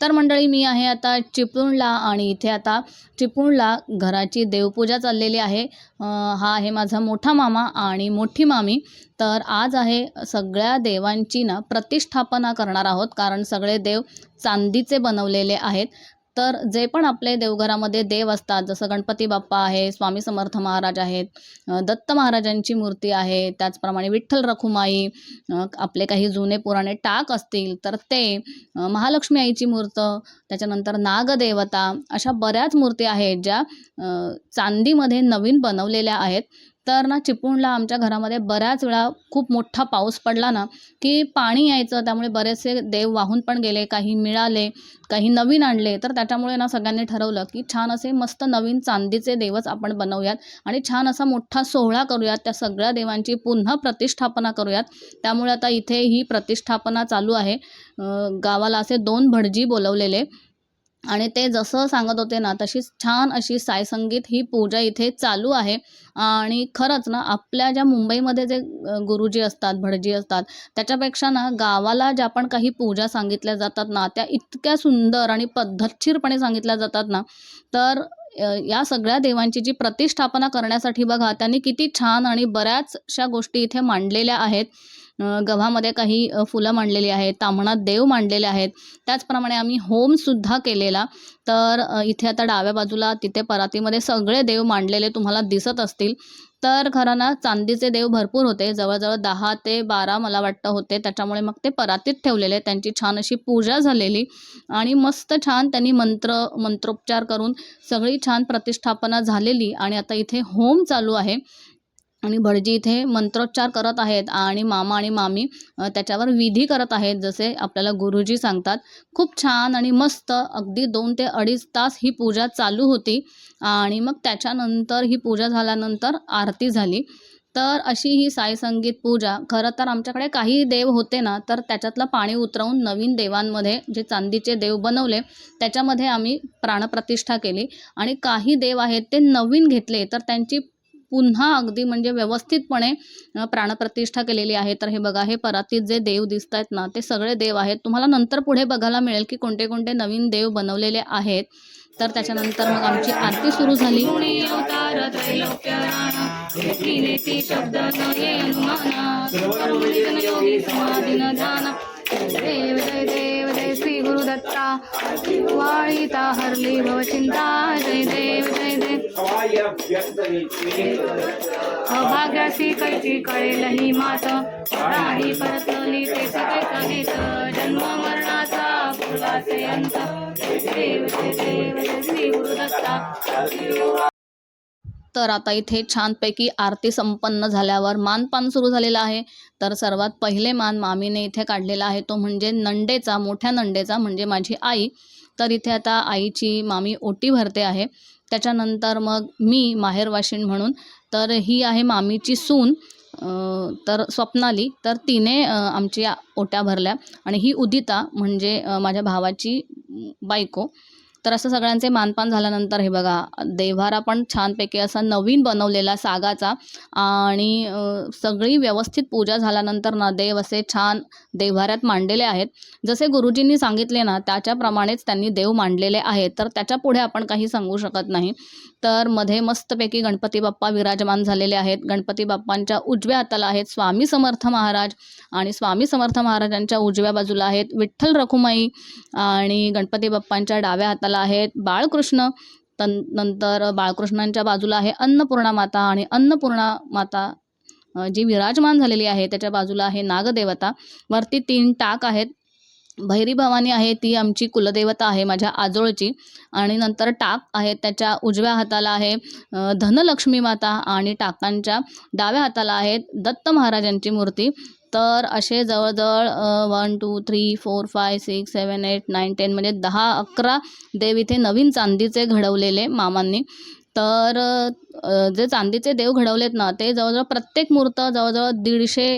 तर मंडळी मी आहे आता चिपळूणला आणि इथे आता चिपळूणला घराची देवपूजा चाललेली आहे. हा आहे माझा मोठा मामा आणि मोठी मामी. तर आज आहे सगळ्या देवांची ना प्रतिष्ठापना करणार आहोत कारण सगळे देव चांदीचे बनवलेले आहेत. तर जे पण आपले देवघरामध्ये देव असतात जसं गणपती बाप्पा आहे स्वामी समर्थ महाराज आहेत दत्त महाराजांची मूर्ती आहे त्याचप्रमाणे विठ्ठल रखुमाई आपले काही जुने पुराणे टाक असतील तर ते महालक्ष्मी आईची मूर्त त्याच्यानंतर नागदेवता अशा बऱ्याच मूर्ती आहेत ज्या चांदीमध्ये नवीन बनवलेल्या आहेत. तर ना चिपळूणला आमच्या घरामध्ये बऱ्याच वेळा खूप मोठा पाऊस पडला ना की पाणी यायचं त्यामुळे बरेचसे देव वाहून पण गेले काही मिळाले काही नवीन आणले. तर त्याच्यामुळे ना सगळ्यांनी ठरवलं की छान असे मस्त नवीन चांदीचे देवच आपण बनवूयात आणि छान असा मोठा सोहळा करूयात त्या सगळ्या देवांची पुन्हा प्रतिष्ठापना करूयात. त्यामुळे आता इथे ही प्रतिष्ठापना चालू आहे. गावाला असे दोन भटजी बोलवलेले. आणि ते जसं सांगत होते ना तशीच छान अशी सायसंगीत ही पूजा इथे चालू आहे. आणि खरंच ना आपल्या ज्या मुंबईमध्ये जे गुरुजी असतात भटजी असतात त्याच्यापेक्षा ना गावाला ज्या पण काही पूजा सांगितल्या जातात ना त्या इतक्या सुंदर आणि पद्धतशीरपणे सांगितल्या जातात ना तर या सगळ्या देवांची जी प्रतिष्ठापना करण्यासाठी बघा त्यांनी किती छान आणि बऱ्याचशा गोष्टी इथे मांडलेल्या आहेत. गव्हामध्ये काही फुलं मांडलेली आहेत तांबणात देव मांडलेले आहेत. त्याचप्रमाणे आम्ही होमसुद्धा केलेला. तर इथे आता डाव्या बाजूला तिथे परातीमध्ये सगळे देव मांडलेले तुम्हाला दिसत असतील. तर खरं ना चांदीचे देव भरपूर होते. जवळजवळ दहा ते बारा मला वाटतं होते. त्याच्यामुळे मग ते परातीत ठेवलेले. त्यांची छान अशी पूजा झालेली. आणि मस्त छान त्यांनी मंत्र मंत्रोपचार करून सगळी छान प्रतिष्ठापना झालेली. आणि आता इथे होम चालू आहे. आणि भटजी इथे मंत्रोच्चार करत आहेत आणि मामा आणि मामी त्याच्यावर विधी करत आहेत जसे आपल्याला गुरुजी सांगतात. खूप छान आणि मस्त अगदी दोन ते अडीच तास ही पूजा चालू होती आणि मग त्याच्यानंतर ही पूजा झाल्यानंतर आरती झाली. तर अशी ही साई संगीत पूजा खरं तर आमच्याकडे काही देव होते ना तर त्याच्यातलं पाणी उतरवून नवीन देवांमध्ये जे चांदीचे देव बनवले त्याच्यामध्ये आम्ही प्राणप्रतिष्ठा केली आणि काही देव आहेत ते नवीन घेतले तर त्यांची पुन्हा अगदी म्हणजे व्यवस्थितपणे प्राणप्रतिष्ठा केलेली आहे. तर हे बघा हे परातीत जे देव दिसत आहेत ना ते सगळे देव आहेत. तुम्हाला नंतर पुढे बघायला मिळेल की कोणते कोणते नवीन देव बनवलेले आहेत. तर त्याच्यानंतर मग आमची आरती सुरू झाली. देव जय देव जय श्री गुरुदत्ता. वाळीता हरली भवचिंता जय देव जय देव अभाग्यासी कैची कळेल ही मात राही परतली तेच कैत जन्म मरणाचा फुलाचे अंत. देव जय देव जय श्री गुरुदत्ता. तर आता इथे छानपैकी आरती संपन्न झाल्यावर मानपान सुरू झालेलं आहे. तर सर्वात पहिले मान मामीने इथे काढलेला आहे तो म्हणजे नंडेचा मोठ्या नंडेचा म्हणजे माझी आई. तर इथे आता आईची मामी ओटी भरते आहे. त्याच्यानंतर मग मी माहेरवाशीण म्हणून तर ही आहे मामीची सून तर स्वप्नाली तर तिने आमची ओट्या भरल्या. आणि ही उदिता म्हणजे माझ्या भावाची बायको. तर असं सगळ्यांचे मानपान झाल्यानंतर हे बघा देव्हारा पण छानपैकी असा नवीन बनवलेला सागाचा आणि सगळी व्यवस्थित पूजा झाल्यानंतर ना देव असे छान देव्हाऱ्यात मांडलेले आहेत. जसे गुरुजींनी सांगितले ना त्याच्याप्रमाणेच त्यांनी देव मांडलेले आहेत. तर त्याच्या पुढे आपण काही सांगू शकत नाही. तर मध्ये मस्तपैकी गणपती बाप्पा विराजमान झालेले आहेत. गणपती बाप्पांच्या उजव्या हाताला आहेत स्वामी समर्थ महाराज आणि स्वामी समर्थ महाराजांच्या उजव्या बाजूला आहेत विठ्ठल रखुमाई आणि गणपती बाप्पांच्या डाव्या हाताला आहेत बाळकृष्ण. तन नंतर बाळकृष्णांच्या बाजूला आहे अन्नपूर्णा माता आणि अन्नपूर्णा माता जी विराजमान झालेली आहे त्याच्या बाजूला आहे नागदेवता. वरती तीन टाक आहेत. भैरी भवानी आहे ती आमची कुलदेवता आहे माझ्या आजोळची. आणि नंतर टाक आहे त्याच्या उजव्या हाताला आहे धनलक्ष्मी माता आणि टाकांच्या डाव्या हाताला आहे दत्त महाराजांची मूर्ती. तर असे जवळजवळ one two three four five six seven eight nine ten म्हणजे दहा अकरा देव इथे नवीन चांदीचे घडवलेले मामांनी. तर जे चांदीचे देव घडवलेत ना ते जवळजवळ प्रत्येक मूर्त जवळजवळ दीडशे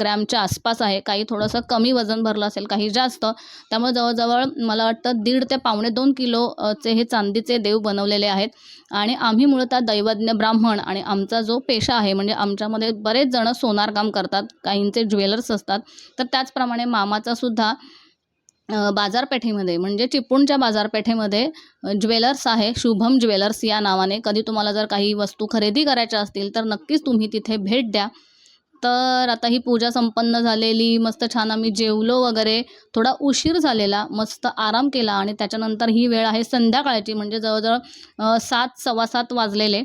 ग्रॅमच्या आसपास आहे. काही थोडंसं कमी वजन भरलं असेल काही जास्त. त्यामुळे जवळजवळ मला वाटतं दीड ते पावणे दोन किलोचे हे चांदीचे देव बनवलेले आहेत. आणि आम्ही मूळतः दैवज्ञ ब्राह्मण आणि आमचा जो पेशा आहे म्हणजे आमच्यामध्ये बरेच जण सोनारकाम करतात काहींचे ज्वेलर्स असतात. तर त्याचप्रमाणे मामाचा सुद्धा बाजारपेठेमध्ये म्हणजे चिपळूणच्या बाजारपेठेमध्ये ज्वेलर्स आहे. शुभम ज्वेलर्स या नावाने. कधी तुम्हाला जर काही वस्तू खरेदी करायच्या असतील तर नक्कीच तुम्ही तिथे भेट द्या. तर आता ही पूजा संपन्न झालेली मस्त छान आम्ही जेवलो वगैरे. थोडा उशीर झालेला मस्त आराम केला आणि त्याच्यानंतर ही वेळ आहे संध्याकाळची म्हणजे जवळजवळ सात सव्वा सात वाजलेले.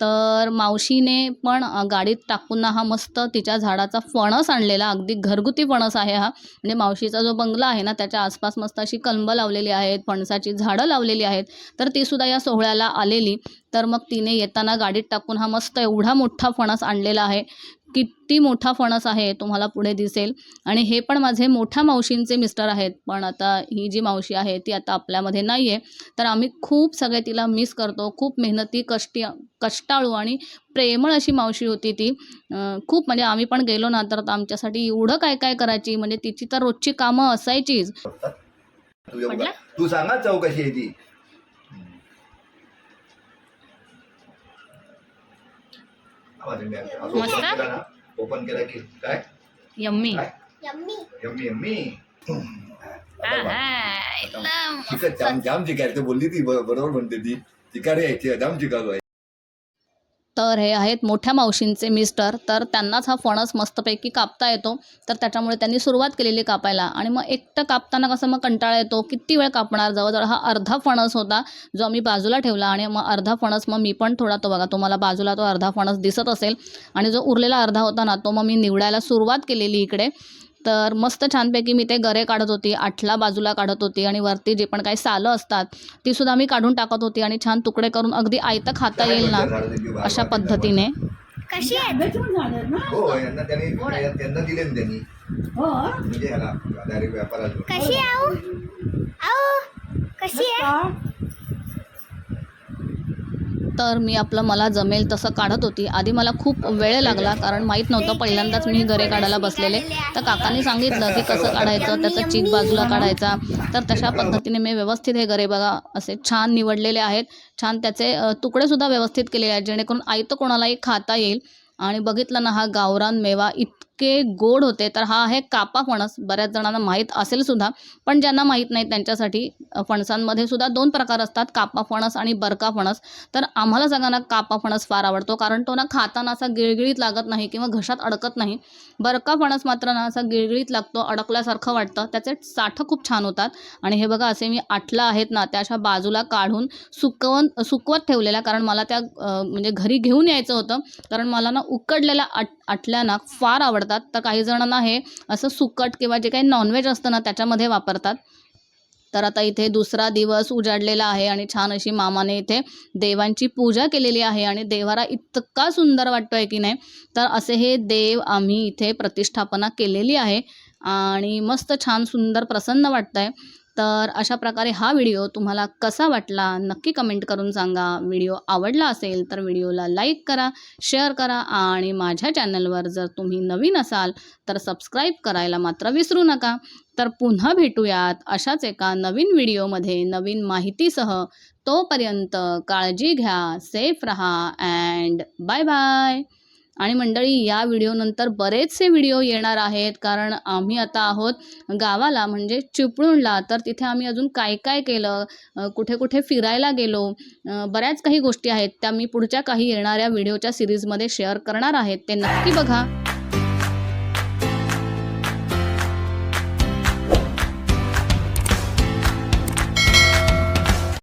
तर मावशीने पण गाडीत टाकून हा मस्त तिच्या झाडाचा फणस आणलेला अगदी घरगुती फणस आहे हा. म्हणजे मावशीचा जो बंगला आहे ना त्याच्या आसपास मस्त अशी कलंब लावलेली आहेत फणसाची झाडं लावलेली आहेत. तर ती सुद्धा या सोहळ्याला आलेली. तर मग तिने येताना गाडीत टाकून हा मस्त एवढा मोठा फणस आणलेला आहे. किती मोठा फणस आहे तुम्हाला पुढे दिसेल. आणि हे पण माझे मोठ्या मावशींचे मिस्टर आहेत. पण आता ही जी मावशी आहे ती आता आपल्यामध्ये नाही आहे तर आम्ही खूप सगळे तिला मिस करतो. खूप मेहनती कष्टी कष्टाळू आणि प्रेमळ अशी मावशी होती ती. अं, खूप म्हणजे आम्ही पण गेलो ना तर आमच्यासाठी एवढं काय काय करायची? म्हणजे तिची तर रोजची कामं असायचीच? तू सांगा चव कशी आहे ती. मस्त? ओपन केला की काय? यम्मी. यम्मी. Yummy yummy. जाम जाम चिकायचं बोलली ती बरोबर म्हणते ती. चिकारी यायची जाम आहे तर हे आहेत मोठ्या मावशींचे मिस्टर. तर त्यांनाच हा फणस मस्तपैकी कापता येतो. तर त्याच्यामुळे त्यांनी सुरुवात केलेली कापायला. आणि मग एकटं कापताना कसं मग कंटाळा येतो किती वेळ कापणार? जवळजवळ हा अर्धा फणस होता जो आम्ही बाजूला ठेवला. आणि मग अर्धा फणस मग मी पण थोडा तो बघा तुम्हाला बाजूला तो अर्धा फणस दिसत असेल. आणि जो उरलेला अर्धा होता ना तो मग मी निवडायला सुरुवात केलेली इकडे. तर मस्त छानपैकी मी ते गरे काढत होती आठला बाजूला काढत होती आणि वरती जे पण काही सालं असतात ती सुद्धा मी काढून टाकत होती आणि छान तुकडे करून अगदी आयतं खाता येईल ना अशा पद्धतीने. कशी आहे हो यांना त्यांनी त्यांना दिले ना त्यांनी म्हणजे ह्याला डायरेक्ट व्यापाराला कशी आहे आऊ आऊ कशी आहे तर मी आपलं मला जमेल तसं काढत होती. आधी मला खूप वेळ लागला कारण माहीत नव्हतं पहिल्यांदाच मी गरे काढायला बसलेले. तर काकांनी सांगितलं की कसं काढायचं त्याचा चीक बाजूला काढायचा. तर तशा पद्धतीने मी व्यवस्थित हे गरे बघा असे छान निवडलेले आहेत. छान त्याचे तुकडेसुद्धा व्यवस्थित केलेले आहेत जेणेकरून आयतं कोणालाही खाता येईल. आणि बघितलं ना हा गावरान मेवा इत इतके गोड होते तर हा आहे कापा फणस. बऱ्याच जणांना माहीत असेल सुद्धा पण ज्यांना माहीत नाही त्यांच्यासाठी फणसांमध्ये सुद्धा दोन प्रकार असतात कापा फणस आणि बरका फणस. तर आम्हाला सगळ्यांना कापा फणस फार आवडतो कारण तो ना खाताना असा गिळगिळीत लागत नाही किंवा घशात अडकत नाही. बरका फणस मात्र ना असा गिळगिळीत लागतो अडकल्यासारखं वाटतं. त्याचे साठं खूप छान होतात. आणि हे बघा असे मी आठला आहेत ना त्या अशा बाजूला काढून सुकवून सुकवत ठेवलेल्या कारण मला त्या म्हणजे घरी घेऊन यायचं होतं. कारण मला ना उकडलेल्या आट आटल्या ना फार वापरतात. तर काही जणांना हे असं सुकट किंवा जे काही नॉनव्हेज असतं ना त्याच्यामध्ये वापरतात. तर आता इथे दुसरा दिवस उजाडलेला आहे आणि छान अशी मामाने इथे देवांची पूजा केलेली आहे आणि देवाला इतका सुंदर वाटतोय की नाही. तर असे हे देव आम्ही इथे प्रतिष्ठापना केलेली आहे आणि मस्त छान सुंदर प्रसन्न वाटतंय. तर अशा प्रकारे हा व्हिडिओ तुम्हाला कसा वाटला नक्की कमेंट करून सांगा. व्हिडिओ आवडला असेल तर व्हिडिओला लाईक करा शेअर करा आणि माझ्या चॅनलवर जर तुम्ही नवीन असाल तर सबस्क्राईब करायला मात्र विसरू नका. तर पुन्हा भेटूयात अशाच एका नवीन व्हिडिओमध्ये नवीन माहितीसह. तोपर्यंत काळजी घ्या सेफ रहा अँड बाय बाय. आणि मंडळी या व्हिडिओनंतर बरेचसे व्हिडिओ येणार आहेत. कारण आम्ही आता आहोत गावाला म्हणजे चिपळूणला. तर तिथे आम्ही अजून काय काय केलं? कुठे कुठे फिरायला गेलो? बऱ्याच काही गोष्टी आहेत. त्या मी पुढच्या काही येणाऱ्या व्हिडिओच्या सिरीजमध्ये शेअर करणार आहेत. ते नक्की बघा.